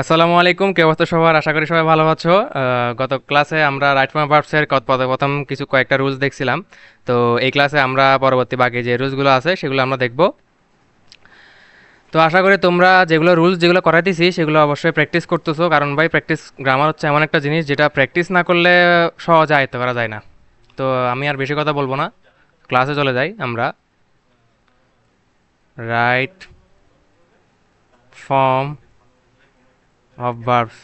আসসালামু আলাইকুম, কে অবস্থা সবার? আশা করি সবাই ভালো আছো। গত ক্লাসে আমরা রাইট ফর্ম ভার্বসের প্রথম কিছু কয়েকটা রুলস দেখছিলাম। তো এই ক্লাসে আমরা পরবর্তী বাকি যে রুলসগুলো আছে, সেগুলো আমরা দেখব। তো আশা করি তোমরা যেগুলো রুলস যেগুলো করাইতেছি, সেগুলো অবশ্যই প্র্যাকটিস করতেছো। কারণ ভাই প্র্যাকটিস গ্রামার হচ্ছে এমন একটা জিনিস, যেটা প্র্যাকটিস না করলে সহজে আয়ত্ত করা যায় না। তো আমি আর বেশি কথা বলব না। ক্লাসে চলে যাই আমরা। রাইট ফর্ম অফ ভার্বস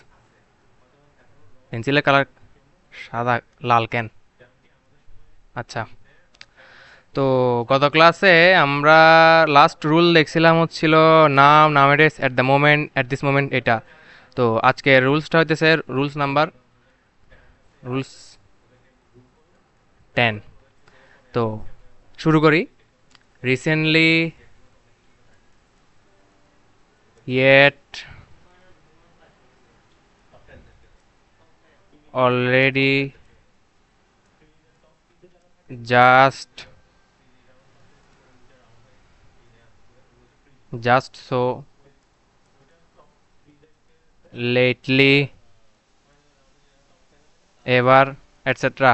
পেন্সিলের কালার সাদা, লাল কেন? আচ্ছা। তো গত ক্লাসে আমরা লাস্ট রুল দেখছিলাম হচ্ছিল নাম নামেডেস at the moment at this moment এটা। তো আজকে রুলসটা হইতেছে রুলস নাম্বার রুলস টেন তো শুরু করি। Recently yet already just just so lately এবার এটসেট্রা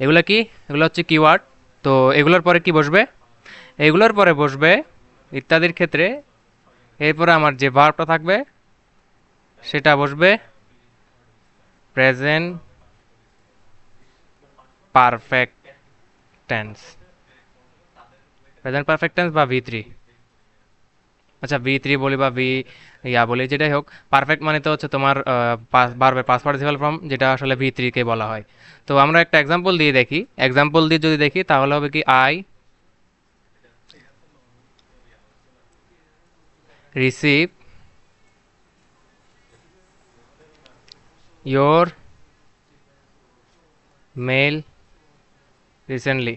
এগুলো কি? এগুলো হচ্ছে কিওয়ার্ড তো এগুলোর পরে কি বসবে? এগুলোর পরে বসবে ইত্যাদির ক্ষেত্রে, এরপরে আমার যে ভার্বটা থাকবে, সেটা বসবে present perfect tense present perfect tense বা ভি থ্রি আচ্ছা ভি থ্রি বলি বা ভি ইয়া বলি, যেটাই হোক পারফেক্ট মানে তো হচ্ছে তোমার বারবার পাস পার্টিসিপাল ফর্ম যেটা আসলে ভি থ্রিকে বলা হয়। তো আমরা একটা এক্সাম্পল দিয়ে দেখি। এক্সাম্পল দিয়ে যদি দেখি, তাহলে হবে কি I receive your mail recently.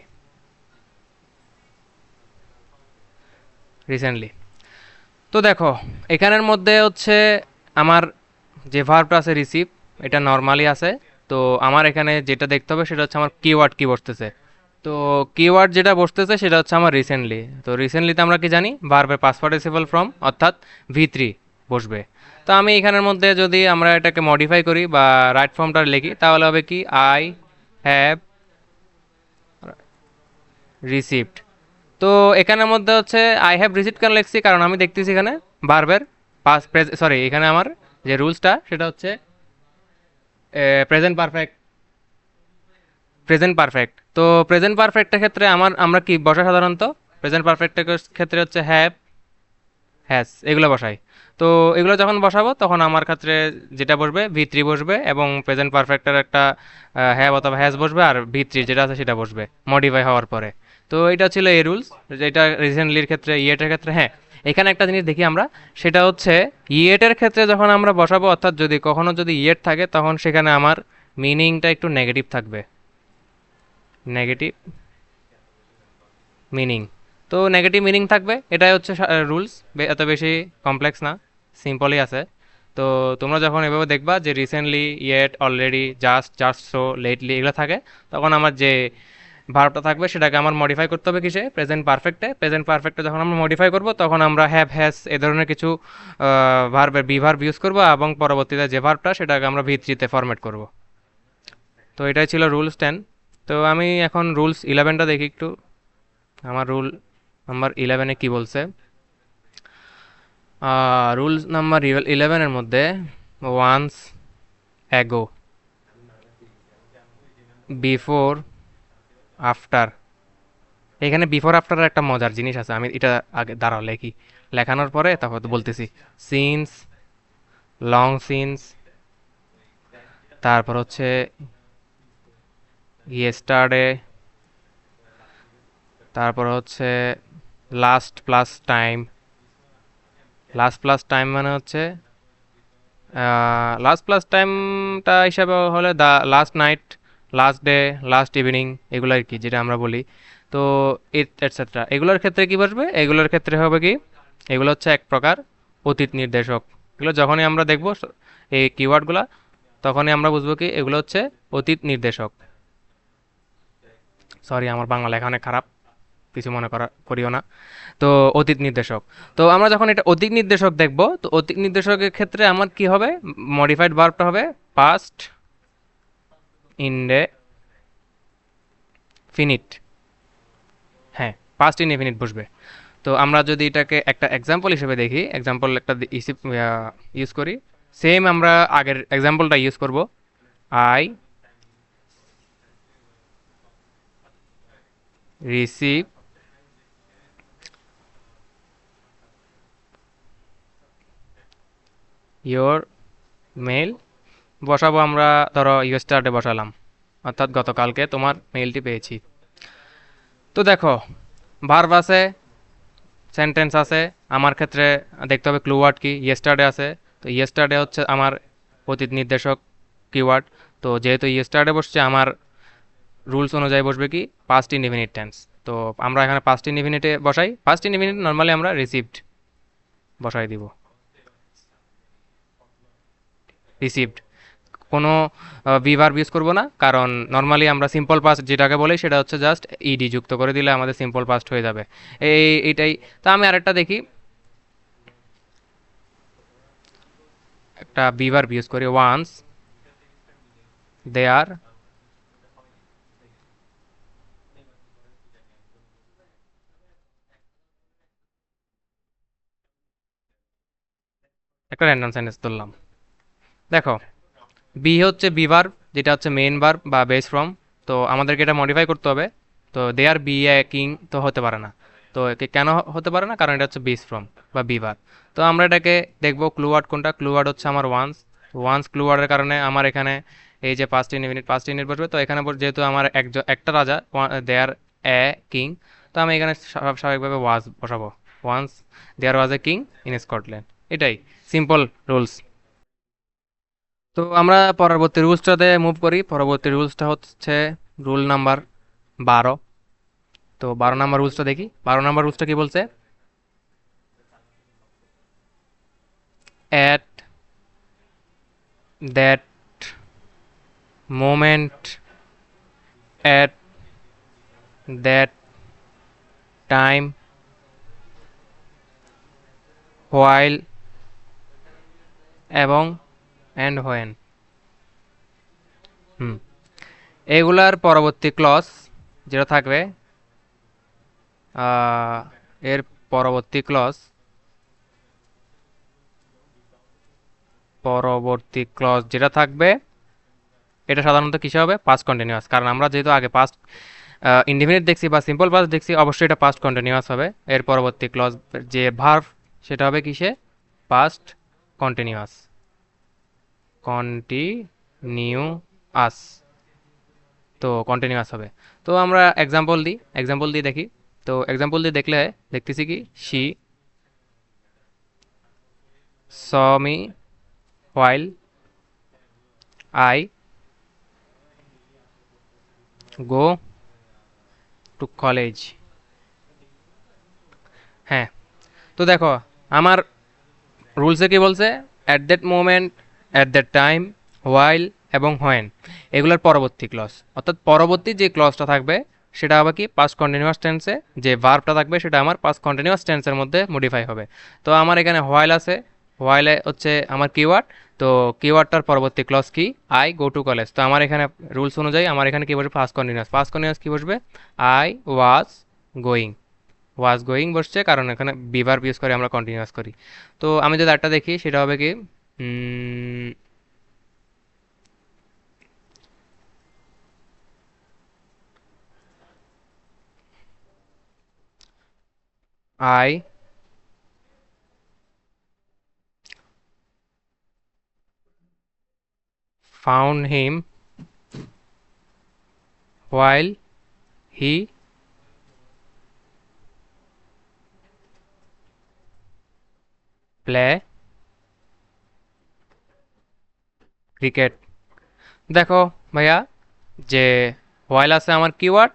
Recently. তো দেখো, এখানের মধ্যে হচ্ছে আমার যে ভার্বটা আছে রিসিভ এটা নর্মালি আছে। তো আমার এখানে যেটা দেখতে হবে সেটা হচ্ছে আমার কিওয়ার্ড কি বসতেছে। তো কিওয়ার্ড যেটা বসতেছে সেটা হচ্ছে আমার রিসেন্টলি তো রিসেন্টলিতে আমরা কি জানি? ভার্বের পাস পার্টিসিপাল ফ্রম অর্থাৎ ভি থ্রি বসবে। তো আমি এখানের মধ্যে যদি আমরা এটাকে মডিফাই করি বা রাইট ফর্মটা লিখি, তাহলে হবে কি? আই হ্যাভ রিসিভড তো এখানের মধ্যে হচ্ছে আই হ্যাভ রিসিভড কেন লিখছি? কারণ আমি দেখতেছি এখানে বারবার পাস সরি এখানে আমার যে রুলসটা সেটা হচ্ছে প্রেজেন্ট পারফেক্ট প্রেজেন্ট পারফেক্ট তো প্রেজেন্ট পারফেক্টের ক্ষেত্রে আমার, আমরা কি বসা সাধারণত? প্রেজেন্ট পারফেক্টের ক্ষেত্রে হচ্ছে হ্যাভ হ্যাস এগুলো বসাই। তো এগুলো যখন বসাবো, তখন আমার ক্ষেত্রে যেটা বসবে ভি থ্রি বসবে এবং প্রেজেন্ট পারফেক্টের একটা হ্যাভ অথবা হ্যাজ বসবে আর ভি থ্রি যেটা আছে সেটা বসবে মডিফাই হওয়ার পরে। তো এটা ছিল এই রুলস যেটা রিসেন্টলির ক্ষেত্রে ইয়েটের ক্ষেত্রে হ্যাঁ এখানে একটা জিনিস দেখি আমরা, সেটা হচ্ছে ইয়েটের ক্ষেত্রে যখন আমরা বসাবো, অর্থাৎ যদি কখনো যদি ইয়েট থাকে, তখন সেখানে আমার মিনিংটা একটু নেগেটিভ থাকবে। নেগেটিভ মিনিং তো নেগেটিভ মিনিং থাকবে, এটাই হচ্ছে রুলস এত বেশি কমপ্লেক্স না। সিম্পলই আছে। তো তোমরা যখন এভাবে দেখবা যে recently yet already just just so lately এগুলো থাকে, তখন আমার যে ভার্বটা থাকবে সেটাকে আমার মডিফাই করতে হবে কিসে? প্রেজেন্ট পারফেক্টে প্রেজেন্ট পারফেক্টে যখন আমরা মডিফাই করব, তখন আমরা হ্যাভ হ্যাস এ ধরনের কিছু ভার্বের বি ভার্ব ইউজ করব এবং পরবর্তীতে যে ভার্বটা সেটাকে আমরা ভি থ্রিতে ফরম্যাট করব। তো এটাই ছিল রুলস টেন তো আমি এখন রুলস ইলেভেনটা দেখি একটু। আমার রুল নাম্বার ইলেভেনে কি বলছে? রুলস নাম্বার ইলেভেনের মধ্যে ওয়ান্স অ্যাগো বিফোর আফটার এখানে বিফোর আফটার একটা মজার জিনিস আছে, আমি এটা আগে দাঁড়াও লেখি। লেখানোর পরে তারপর বলতেছি। সিনস লং সিনস তারপর হচ্ছে ইয়েস্টারডে তারপর হচ্ছে last plus time last plus time মানে হচ্ছে লাস্ট প্লাস টাইমটা হিসাবে হলে the last night last day last evening এগুলো আর কি, যেটা আমরা বলি। তো এটসেট্রা এগুলোর ক্ষেত্রে কী বসবে? এগুলোর ক্ষেত্রে হবে কি? এগুলো হচ্ছে এক প্রকার অতীত নির্দেশক। এগুলো যখনই আমরা দেখব এই কিওয়ার্ডগুলো তখনই আমরা বুঝব কি এগুলো হচ্ছে অতীত নির্দেশক। সরি আমার বাংলা লেখা অনেক খারাপ। কিছু মনে করা, করিও না। তো অতীত নির্দেশক। তো আমরা যখন এটা অতীত নির্দেশক দেখব, তো অতীত নির্দেশকের ক্ষেত্রে আমার কি হবে? মডিফাইড ভার্বটা হবে পাস্ট ইনডে ফিনিট হ্যাঁ পাস্ট ইনডেফিনিট বসবে তো আমরা যদি এটাকে একটা এক্সাম্পল হিসেবে দেখি এক্সাম্পল একটা ইউজ করি। সেম আমরা আগের এক্সাম্পলটা ইউজ করব। আই রিসিভ ইয়োর মেল বসাবো আমরা, ধরো ইউস্টারডে বসালাম। অর্থাৎ গতকালকে তোমার মেইলটি পেয়েছি। তো দেখো ভার্ব আছে সেন্টেন্স আছে, আমার ক্ষেত্রে দেখতে হবে ক্লুওয়ার্ড কি ইয়েস্টারডে আছে। তো ইয়েস্টারডে হচ্ছে আমার অতীত নির্দেশক কিওয়ার্ড তো যেহেতু ইয়েস্টারডে বসছে, আমার রুলস অনুযায়ী বসবে কি পাস্ট ইনডিফিনিট টেন্স তো আমরা এখানে পাস্ট ইনডিফিনিটে বসাই। পাস্ট ইনডিফিনিট নর্মালি আমরা রিসিভড বসাই দিব। রিসিভড কোনো ভিভার ইউজ করব না, কারণ নর্মালি আমরা সিম্পল পাস্ট যেটাকে বলি, সেটা হচ্ছে জাস্ট ইডি যুক্ত করে দিলে আমাদের সিম্পল পাস্ট হয়ে যাবে। এই, এইটাই। তা আমি আরেকটা দেখি। একটা বিভার ইউজ করি ওয়ান্স দে আর একটা র্যান্ডম সেন্টেন্স ধরলাম। দেখো বি হচ্ছে বি ভার্ব যেটা হচ্ছে মেইন বার বা বেস ফ্রম তো আমাদেরকে এটা মডিফাই করতে হবে। তো they are be a king তো হতে পারে না। তো একে কেন হতে পারে না? কারণ এটা হচ্ছে বিস ফ্রম বা বি ভার্ব তো আমরা এটাকে দেখব ক্লুওয়ার্ড কোনটা? ক্লুওয়ার্ড হচ্ছে আমার ওয়ান্স ওয়ান্স ক্লুওয়ার্ডের কারণে আমার এখানে এই যে পাঁচটি মিনিট পাঁচটি মিনিট বসবে তো এখানে যেহেতু আমার একজন একটা রাজা দে আর এ কিং তো আমি এখানে স্বাভাবিকভাবে ওয়াজ বসাবো। Once there was a king in Scotland এটাই সিম্পল রুলস তো আমরা পরবর্তী রুলসটাতে মুভ করি। পরবর্তী রুলসটা হচ্ছে রুল নাম্বার বারো। তো বারো নাম্বার রুলসটা দেখি। বারো নাম্বার রুলসটা কি বলছে? At that moment at that time while এবং অ্যান্ড হোয়েন হুম। এগুলার পরবর্তী ক্লস যেটা থাকবে এর পরবর্তী ক্লস পরবর্তী ক্লস যেটা থাকবে, এটা সাধারণত কিসে হবে? পাস্ট কন্টিনিউয়াস কারণ আমরা যেহেতু আগে পাস্ট ইনডিফিনিট দেখছি বা সিম্পল পাস্ট দেখছি, অবশ্যই এটা পাস্ট কন্টিনিউয়াস হবে। এর পরবর্তী ক্লস যে ভার্ভ সেটা হবে কিসে? পাস্ট কন্টিনিউয়াস কন্টিনিউয়াস তো কন্টিনিউয়াস হবে। তো আমরা এক্সাম্পল দিই এক্সাম্পল দিয়ে দেখি। তো এক্সাম্পল দিয়ে দেখলে দেখতেছি কি? Saw me while I go to college হ্যাঁ তো দেখো, আমার রুলসে কি বলছে? At that moment at the time while এবং হোয়েন এগুলোর পরবর্তী ক্লস অর্থাৎ পরবর্তী যে ক্লসটা থাকবে, সেটা হবে কি? পাস্ট কন্টিনিউয়াস টেন্সে যে ভার্বটা থাকবে, সেটা আমার পাস্ট কন্টিনিউয়াস টেন্সের মধ্যে মডিফাই হবে। তো আমার এখানে হোয়াইল আছে। হোয়াইলে হচ্ছে আমার কিওয়ার্ড তো কিওয়ার্ডটার পরবর্তী ক্লস কি? আই গো টু কলেজ তো আমার এখানে রুলস অনুযায়ী আমার এখানে কী বসবে? ফার্স্ট কন্টিনিউয়াস ফার্স্ট কন্টিনিউয়াস কী বসবে? I was going was going বসছে, কারণ এখানে বিভার ইউজ করে আমরা কন্টিনিউয়াস করি। তো আমি যদি একটা দেখি, সেটা হবে কি? Mm. I found him while he play cricket. দেখো ভাইয়া, যে হোয়াইল আছে আমার কিওয়ার্ড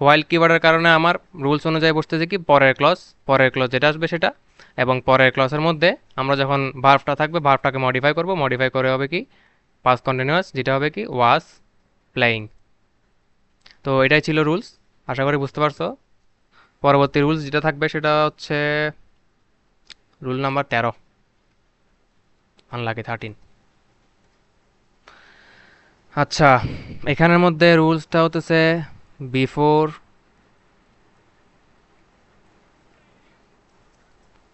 হোয়াইল কিওয়ার্ডের কারণে আমার রুলস অনুযায়ী বসতেছে কি, পরের ক্লস পরের ক্লস যেটা আসবে সেটা। এবং পরের ক্লসের মধ্যে আমরা যখন ভার্ভটা থাকবে ভার্ভটাকে মডিফাই করব। মডিফাই করে হবে কি পাস কন্টিনিউয়াস যেটা হবে কি ওয়াজ প্লেয়িং তো এটাই ছিল রুলস আশা করি বুঝতে পারছ। পরবর্তী রুলস যেটা থাকবে সেটা হচ্ছে রুল নাম্বার তেরো আনলাকি থার্টিন আচ্ছা এখানের মধ্যে রুলসটা হতেছে বিফোর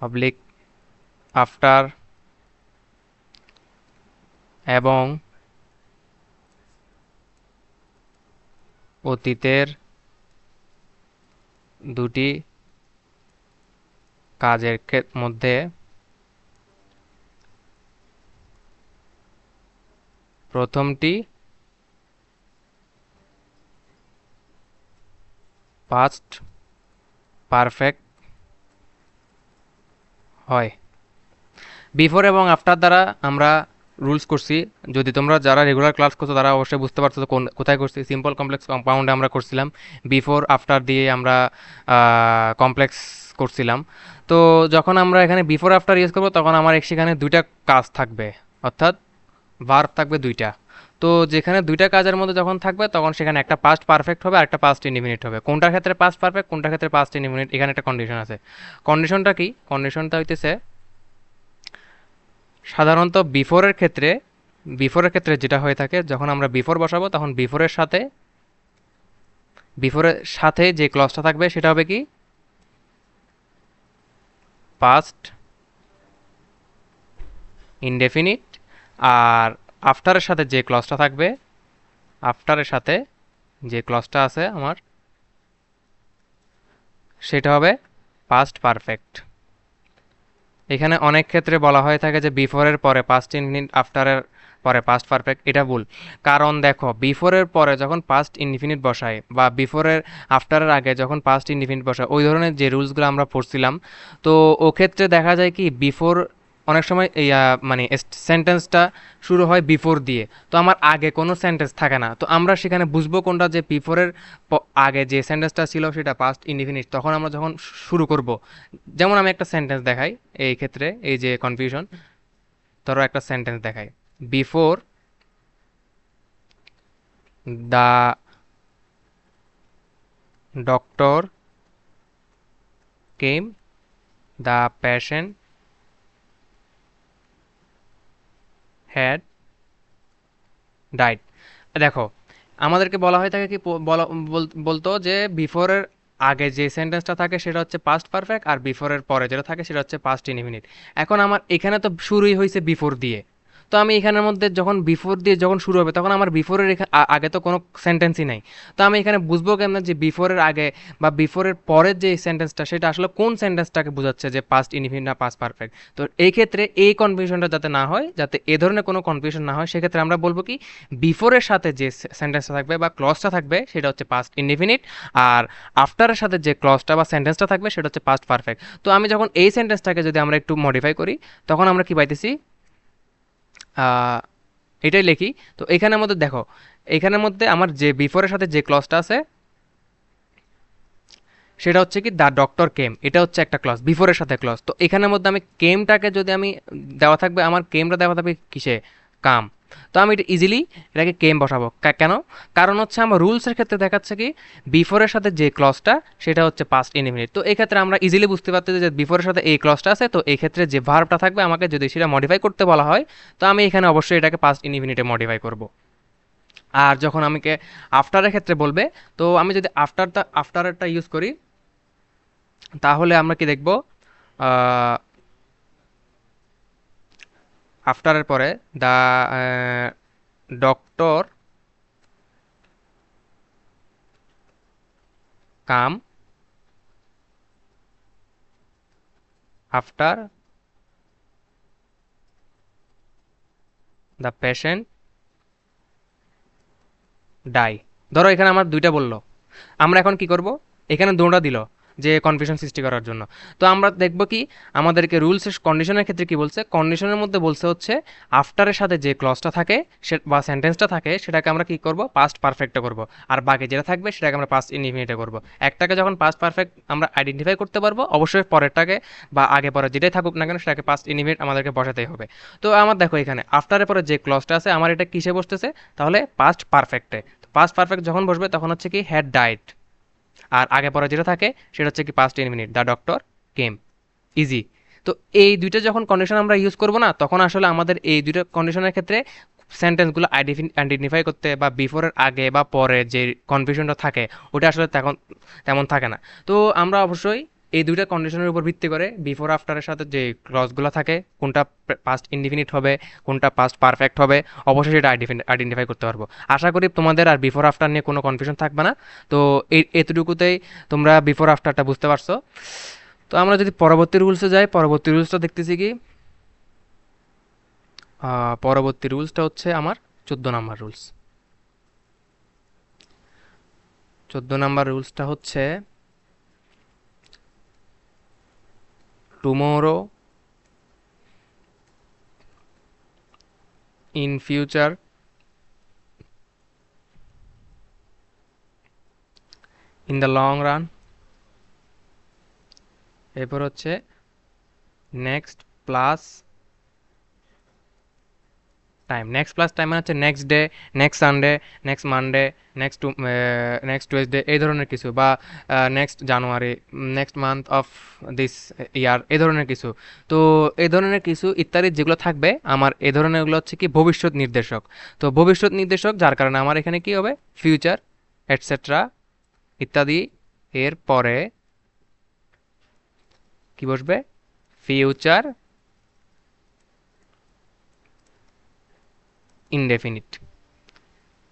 পাবলিক আফটার এবং অতীতের দুটি কাজের মধ্যে প্রথমটি পাস্ট পারফেক্ট হয়। বিফোর এবং আফটার দ্বারা আমরা রুলস করছি। যদি তোমরা যারা রেগুলার ক্লাস করছ, তারা অবশ্যই বুঝতে পারছ কোন, কোথায় করছি। সিম্পল কমপ্লেক্স কম্পাউন্ডে আমরা করছিলাম। বিফোর আফটার দিয়ে আমরা কমপ্লেক্স করছিলাম। তো যখন আমরা এখানে বিফোর আফটার ইউজ করব, তখন আমার সেখানে দুইটা কাজ থাকবে। অর্থাৎ ভার্ব থাকবে দুইটা। তো যেখানে দুইটা কাজের মধ্যে যখন থাকবে, তখন সেখানে একটা পাস্ট পারফেক্ট হবে আর একটা পাস্ট ইনডিফিনিট হবে। কোনটার ক্ষেত্রে পাস্ট পারফেক্ট কোনটার ক্ষেত্রে পাস্ট ইনডিফিনিট এখানে একটা কন্ডিশন আছে। কন্ডিশনটা কি? কন্ডিশনটা হইতেছে, সাধারণত বিফোরের ক্ষেত্রে বিফোরের ক্ষেত্রে যেটা হয়ে থাকে, যখন আমরা বিফোর বসাবো, তখন বিফোরের সাথে বিফোরের সাথে যে ক্লসটা থাকবে, সেটা হবে কি? পাস্ট ইনডেফিনিট আর আফটারের সাথে যে ক্লসটা থাকবে আফটারের সাথে যে ক্লসটা আছে আমার, সেটা হবে পাস্ট পারফেক্ট এখানে অনেক ক্ষেত্রে বলা হয়ে থাকে যে বিফোরের পরে পাস্ট ইনফিনিট আফটারের পরে পাস্ট পারফেক্ট এটা ভুল। কারণ দেখো বিফোরের পরে যখন পাস্ট ইনফিনিট বসায় বা বিফোরের আফটারের আগে যখন পাস্ট ইনফিনিট বসায়, ওই ধরনের যে রুলসগুলো আমরা পড়ছিলাম, তো ও ক্ষেত্রে দেখা যায় কি বিফোর অনেক সময় এই মানে সেন্টেন্সটা শুরু হয় বিফোর দিয়ে। তো আমার আগে কোনো সেন্টেন্স থাকে না। তো আমরা সেখানে বুঝব কোনটা যে বিফোরের আগে যে সেন্টেন্সটা ছিল সেটা পাস্ট ইনডিফিনিট তখন আমরা যখন শুরু করব। যেমন আমি একটা সেন্টেন্স দেখাই এই ক্ষেত্রে, এই যে কনফিউশন ধরো একটা সেন্টেন্স দেখাই। Before the doctor came the patient had died দেখো, আমাদেরকে বলা হয়ে থাকে কি বলা, বল- বলতো যে বিফোরের আগে যে সেন্টেন্সটা থাকে সেটা হচ্ছে পাস্ট পারফেক্ট আর বিফোরের পরে যেটা থাকে সেটা হচ্ছে পাস্ট ইনডিফিনিট এখন আমার, এখানে তো শুরুই হয়েছে বিফোর দিয়ে। তো আমি এখানের মধ্যে যখন বিফোর দিয়ে যখন শুরু হবে, তখন আমার বিফোরের আগে তো কোনো সেন্টেন্সই নাই। তো আমি এখানে বুঝব কেমন যে বিফোরের আগে বা বিফোরের পরের যে সেন্টেন্সটা সেটা আসলে কোন সেন্টেন্সটাকে বোঝাচ্ছে যে পাস্ট ইনডিফিনিট না পাস্ট পারফেক্ট তো এই ক্ষেত্রে এই কনফিউশনটা যাতে না হয়, যাতে এ ধরনের কোনো কনফিউশন না হয়, সেক্ষেত্রে আমরা বলব কি বিফোরের সাথে যে সেন্টেন্সটা থাকবে বা ক্লজটা থাকবে, সেটা হচ্ছে পাস্ট ইনডিফিনিট আর আফটারের সাথে যে ক্লজটা বা সেন্টেন্সটা থাকবে, সেটা হচ্ছে পাস্ট পারফেক্ট তো আমি যখন এই সেন্টেন্সটাকে যদি আমরা একটু মডিফাই করি, তখন আমরা কি পাইতেছি? এটাই লিখি। তো এখানের মধ্যে দেখো, এখানের মধ্যে আমার যে বিফোরের সাথে যে ক্লজটা আছে, সেটা হচ্ছে কি দ্য ডক্টর কেম এটা হচ্ছে একটা ক্লস বিফোরের সাথে ক্লস তো এখানের মধ্যে আমি কেমটাকে যদি আমি দেওয়া থাকবে, আমার কেমটা দেওয়া থাকবে কিসে? কাম। তো আমি এটা ইজিলি এটাকে কেম বসাবো। কেন? কারণ হচ্ছে আমার রুলসের ক্ষেত্রে দেখাচ্ছে কি বিফোরের সাথে যে ক্লজটা সেটা হচ্ছে পাস্ট ইনডিফিনিট তো এক্ষেত্রে আমরা ইজিলি বুঝতে পারতেছি যে বিফোরের সাথে এই ক্লসটা আছে, তো এই ক্ষেত্রে যে ভার্বটা থাকবে আমাকে যদি সেটা মডিফাই করতে বলা হয়, তো আমি এখানে অবশ্যই এটাকে পাস্ট ইনডিফিনিটে মডিফাই করব। আর যখন আমাকে আফটারের ক্ষেত্রে বলবে, তো আমি যদি আফটারটা আফটারটা ইউজ করি, তাহলে আমরা কি দেখব? আফটারের পরে the doctor come after the patient die. ধরো এখানে আমার দুইটা বলল। আমরা এখন কি করব? এখানে দুটা দিল। যে কনফিউশন সৃষ্টি করার জন্য। তো আমরা দেখব কি, আমাদেরকে রুলস কন্ডিশনের ক্ষেত্রে কি বলছে? কন্ডিশনের মধ্যে বলছে হচ্ছে আফটারের সাথে যে ক্লজটা থাকে বা সেন্টেন্সটা থাকে, সেটাকে আমরা কি করব? পাস্ট পারফেক্টে করব। আর বাকি যেটা থাকবে, সেটাকে আমরা পাস্ট ইনডিফিনিটে করব। একটাকে যখন পাস্ট পারফেক্ট আমরা আইডেন্টিফাই করতে পারব, অবশ্যই পরেরটাকে বা আগে পরে যেটাই থাকুক না কেন, সেটাকে পাস্ট ইনডিফিনিট আমাদেরকে বসাতেই হবে। তো আমার দেখো এখানে আফটারের পরে যে ক্লজটা আছে, আমার এটা কিসে বসতেছে? তাহলে পাস্ট পারফেক্টে পাস্ট পারফেক্ট যখন বসবে, তখন হচ্ছে কি হ্যাড ডাইট আর আগে পরে যেটা থাকে, সেটা হচ্ছে কি past minute the doctor came easy তো এই দুইটা যখন কন্ডিশন আমরা ইউজ করব না, তখন আসলে আমাদের এই দুইটা কন্ডিশনের ক্ষেত্রে সেন্টেন্সগুলো আইডেন্টিফাই করতে বা বিফোরের আগে বা পরে যে কনফিউশনটা থাকে, ওটা আসলে তেমন তেমন থাকে না। তো আমরা অবশ্যই এই দুইটা কন্ডিশনের উপর ভিত্তি করে বিফোর আফটারের সাথে যে ক্লজগুলো থাকে, কোনটা পাস্ট ইনডিফিনিট হবে, কোনটা পাস্ট পারফেক্ট হবে, অবশ্যই সেটা আইডেন্টিফাই করতে পারব। আশা করি তোমাদের আর বিফোর আফটার নিয়ে কোনো কনফিউশন থাকবে না। তো এই, এতটুকুতেই তোমরা বিফোর আফটারটা বুঝতে পারছ। তো আমরা যদি পরবর্তী রুলসে যাই, পরবর্তী রুলসটা দেখতেছি কি? পরবর্তী রুলসটা হচ্ছে আমার চোদ্দ নাম্বার রুলস চোদ্দ নাম্বার রুলসটা হচ্ছে tomorrow in future in the long run এরপর হচ্ছে next plus time next plus time মানে হচ্ছে next day next Sunday next Monday next next Tuesday এই ধরনের কিছু বা next January next month of this year এই ধরনের কিছু। তো এই ধরনের কিছু ইত্যাদি যেগুলো থাকবে, আমার এই ধরনেরগুলো হচ্ছে কি ভবিষ্যৎ নির্দেশক। তো ভবিষ্যৎ নির্দেশক, যার কারণে আমার এখানে কি হবে? ফিউচার এটসেট্রা ইত্যাদি। এর পরে কি বসবে? ফিউচার ইনডেফিনিট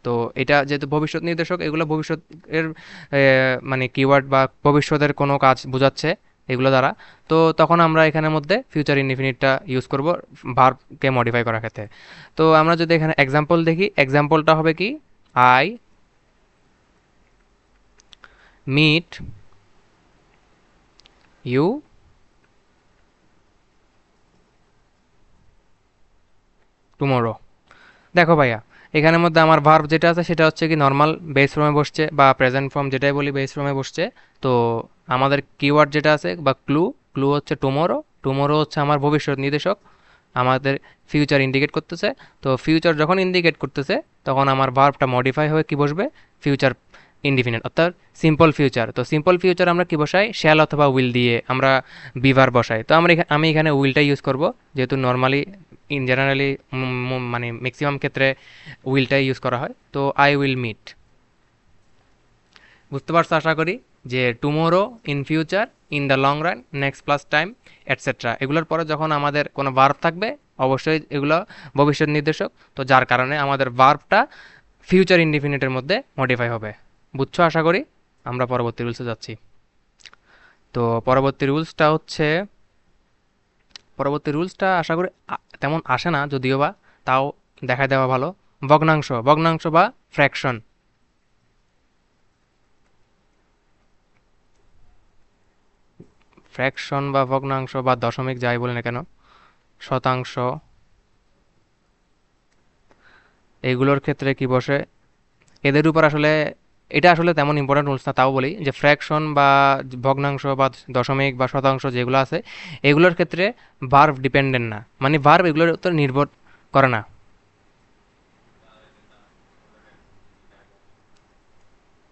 তো এটা যেহেতু ভবিষ্যৎ নির্দেশক, এগুলো ভবিষ্যতের মানে কিওয়ার্ড বা ভবিষ্যতের কোনো কাজ বোঝাচ্ছে এগুলো দ্বারা। তো তখন আমরা এখানের মধ্যে ফিউচার ইনডিফিনিটটা ইউজ করব ভার্বকে মডিফাই করার ক্ষেত্রে। তো আমরা যদি এখানে এক্সাম্পল দেখি এক্সাম্পলটা হবে কি? আই মিট ইউ টুমোরো দেখো ভাইয়া, এখানের মধ্যে আমার ভার্ব যেটা আছে সেটা হচ্ছে কি নর্মাল বেস ফর্মে বসছে বা প্রেজেন্ট ফর্ম যেটাই বলি বেস ফর্মে বসছে। তো আমাদের কিওয়ার্ড যেটা আছে বা ক্লু ক্লু হচ্ছে টুমোরো টুমোরো হচ্ছে আমার ভবিষ্যৎ নির্দেশক, আমাদের ফিউচার ইন্ডিকেট করতেছে। তো ফিউচার যখন ইন্ডিকেট করতেছে, তখন আমার ভার্বটা মডিফাই হয়ে কি বসবে? ফিউচার ইনডিফিনিট অর্থাৎ সিম্পল ফিউচার তো সিম্পল ফিউচার আমরা কি বসাই? শ্যাল অথবা উইল দিয়ে আমরা বিভার বসাই। তো আমরা আমি এখানে উইলটা ইউজ করব, যেহেতু নর্মালি ইন জেনারেলি মানে ম্যাক্সিমাম ক্ষেত্রে উইলটাই ইউজ করা হয়। তো আই উইল মিট বুঝতে পারছ আশা করি? যে tomorrow in future in the long run next plus time etcetera এগুলোর পরে যখন আমাদের কোনো ভার্ব থাকবে, অবশ্যই এগুলো ভবিষ্যৎ নির্দেশক। তো যার কারণে আমাদের ভার্বটা ফিউচার ইনডিফিনিটের মধ্যে মডিফাই হবে। বুঝছ আশা করি? আমরা পরবর্তী রুলসে যাচ্ছি। তো পরবর্তী রুলসটা হচ্ছে, পরবর্তী রুলসটা আশা করি তেমন আসে না যদিও বা, তাও দেখা দেওয়া ভালো। ভগ্নাংশ ভগ্নাংশ বা ফ্র্যাকশন। ফ্র্যাকশন বা ভগ্নাংশ বা দশমিক যাই বলি না কেন, শতাংশ। এগুলোর ক্ষেত্রে কি বসে? এদের উপর আসলে এটা আসলে তেমন ইম্পর্টেন্ট রুলস না, তাও বলি যে ফ্র্যাকশন বা ভগ্নাংশ বা দশমিক বা শতাংশ যেগুলো আছে, এগুলোর ক্ষেত্রে ভার্ব ডিপেন্ডেন্ট না। মানে ভার্ব এগুলোর উপর নির্ভর করে না।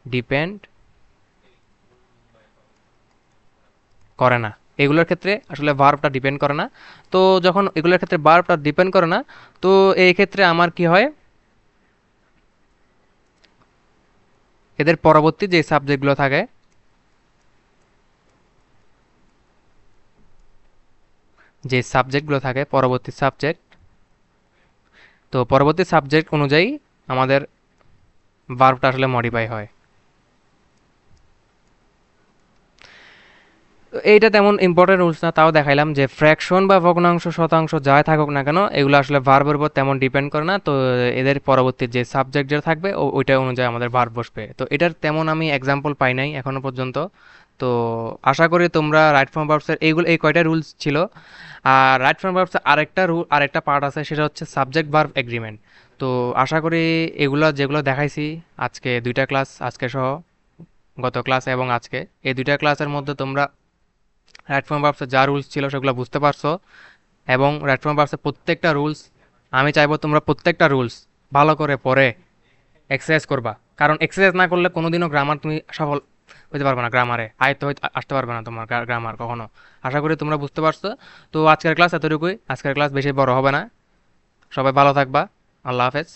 ডিপেন্ড করে না। এগুলোর ক্ষেত্রে আসলে ভার্বটা ডিপেন্ড করে না। তো যখন এগুলোর ক্ষেত্রে ভার্বটা ডিপেন্ড করে না, তো এই ক্ষেত্রে আমার কি হয়? এদের পরবর্তী যে সাবজেক্টগুলো থাকে, যে সাবজেক্টগুলো থাকে পরবর্তী সাবজেক্ট, তো পরবর্তী সাবজেক্ট অনুযায়ী আমাদের ভার্বটা আসলে মডিফাই হয়। এইটা তেমন ইম্পর্টেন্ট রুলস না, তাও দেখাইলাম যে ফ্র্যাকশন বা ভগ্নাংশ শতাংশ যাই থাকুক না কেন, এগুলো আসলে ভার্বের উপর তেমন ডিপেন্ড করে না। তো এদের পরবর্তী যে সাবজেক্ট যেটা থাকবে ওইটা অনুযায়ী আমাদের ভার্ব বসবে। তো এটার তেমন আমি এক্সাম্পল পাই নাই এখনও পর্যন্ত। তো আশা করি তোমরা রাইট ফর্ম ভার্বসের এইগুলো, এই কয়টা রুলস ছিল। আর রাইট ফর্ম ভার্বসের আরেকটা রুল আরেকটা পার্ট আছে, সেটা হচ্ছে সাবজেক্ট ভার্ব এগ্রিমেন্ট তো আশা করি এগুলো যেগুলো দেখাইছি, আজকে দুইটা ক্লাস আজকে সহ, গত ক্লাস এবং আজকে। এই দুইটা ক্লাসের মধ্যে তোমরা রাইট ফর্ম যা রুলস ছিল সেগুলো বুঝতে পারছ। এবং রাইট ফর্ম প্রত্যেকটা রুলস আমি চাইব তোমরা প্রত্যেকটা রুলস ভালো করে পড়ে এক্সারসাইজ করবা। কারণ এক্সারসাইজ না করলে কোনোদিনও গ্রামার তুমি সফল হইতে পারবে না গ্রামারে আয়ত্ত হইতে, আসতে পারবে না তোমার গ্রামার কখনো। আশা করি তোমরা বুঝতে পারছ। তো আজকের ক্লাস এতটুকুই, আজকের ক্লাস বেশি বড় হবে না। সবাই ভালো থাকবা। আল্লাহ হাফেজ।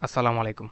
আসসালামু আলাইকুম।